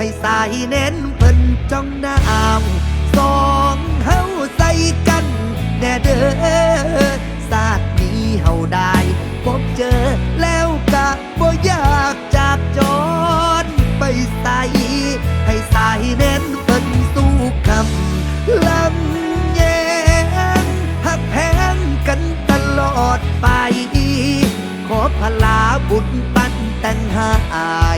ให้สายเน้นเพิ่นจ้องน้ำสองเฮาใส่กัน แน่เด้อศาสตร์นี้เฮาได้พบเจอแล้วกะบ่อยากจากจรไปใส่ให้สายเน้นเพิ่นสู้คำลำแยงหักแพงกันตลอดไป ขอพลาบุญปันแต่งหาย